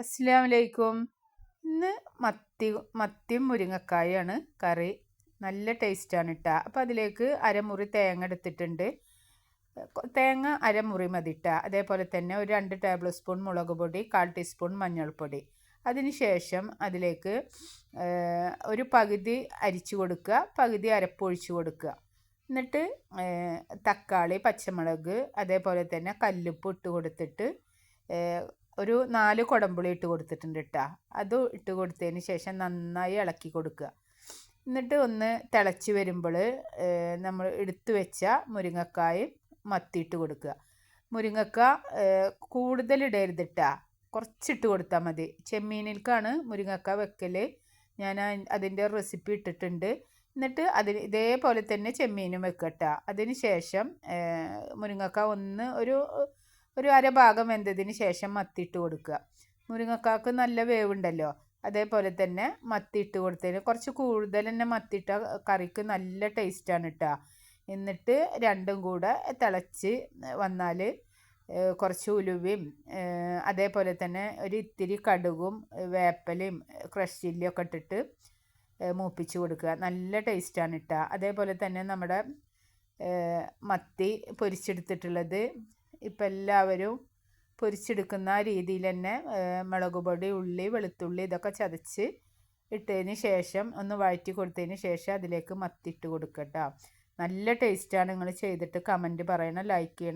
അസ്സാം വലൈക്കും ഇന്ന് മത്തി മത്തിയും മുരിങ്ങക്കായാണ് കറി. നല്ല ടേസ്റ്റാണ് ഇട്ട അപ്പോൾ അതിലേക്ക് അരമുറി തേങ്ങ എടുത്തിട്ടുണ്ട്. തേങ്ങ അരമുറി മതി ഇട്ട അതേപോലെ തന്നെ ഒരു രണ്ട് ടേബിൾ സ്പൂൺ മുളക് പൊടി കാൽ ടീസ്പൂൺ മഞ്ഞൾപ്പൊടി. അതിനുശേഷം അതിലേക്ക് ഒരു പകുതി അരിച്ചു കൊടുക്കുക പകുതി അരപ്പൊഴിച്ചു കൊടുക്കുക. എന്നിട്ട് തക്കാളി പച്ചമുളക് അതേപോലെ തന്നെ കല്ലുപ്പ് ഇട്ട് കൊടുത്തിട്ട് ഒരു നാല് കുടമ്പുളി ഇട്ട് കൊടുത്തിട്ടുണ്ട് കേട്ടോ അത് ഇട്ട് കൊടുത്തതിന് ശേഷം നന്നായി ഇളക്കി കൊടുക്കുക. എന്നിട്ട് ഒന്ന് തിളച്ച് വരുമ്പോൾ നമ്മൾ എടുത്തു വെച്ച മുരിങ്ങക്കായും മത്തിയിട്ട് കൊടുക്കുക. മുരിങ്ങക്ക കൂടുതൽ ഇടരുത് ഇട്ടാ കുറച്ചിട്ട് കൊടുത്താൽ മതി. ചെമ്മീനിൽക്കാണ് മുരിങ്ങക്ക വെക്കൽ ഞാൻ അതിന്റെ റെസിപ്പി ഇട്ടിട്ടുണ്ട്. എന്നിട്ട് അതിന് ഇതേപോലെ തന്നെ ചെമ്മീനും വെക്കട്ട. അതിന് ശേഷം മുരിങ്ങക്ക ഒന്ന് ഒരു ഒരു അരഭാഗം വെന്തതിന് ശേഷം മത്തിയിട്ട് കൊടുക്കുക. മുരിങ്ങക്കാക്ക് നല്ല വേവുണ്ടല്ലോ. അതേപോലെ തന്നെ മത്തി ഇട്ട് കൊടുത്തതിന് കുറച്ച് കൂടുതൽ തന്നെ മത്തിയിട്ട കറിക്ക് നല്ല ടേസ്റ്റാണ് കേട്ടോ എന്നിട്ട് രണ്ടും കൂടെ തിളച്ച് വന്നാൽ കുറച്ച് ഉലുവയും അതേപോലെ തന്നെ ഒരു ഇത്തിരി കടുകും വേപ്പലയും ക്രഷ് ചില്ലിയൊക്കെ ഇട്ടിട്ട് മൂപ്പിച്ച് കൊടുക്കുക. നല്ല ടേസ്റ്റാണ് കേട്ടോ അതേപോലെ തന്നെ നമ്മുടെ മത്തി പൊരിച്ചെടുത്തിട്ടുള്ളത് ഇപ്പം എല്ലാവരും പൊരിച്ചെടുക്കുന്ന രീതിയിൽ തന്നെ മുളക് പൊടി ഉള്ളി വെളുത്തുള്ളി ഇതൊക്കെ ചതച്ച് ഇട്ടതിന് ശേഷം ഒന്ന് വഴറ്റി കൊടുത്തതിന് ശേഷം അതിലേക്ക് മത്തിയിട്ട് കൊടുക്കട്ടോ നല്ല ടേസ്റ്റാണ് നിങ്ങൾ ചെയ്തിട്ട് കമന്റ് പറയണം. ലൈക്ക് ചെയ്യണം.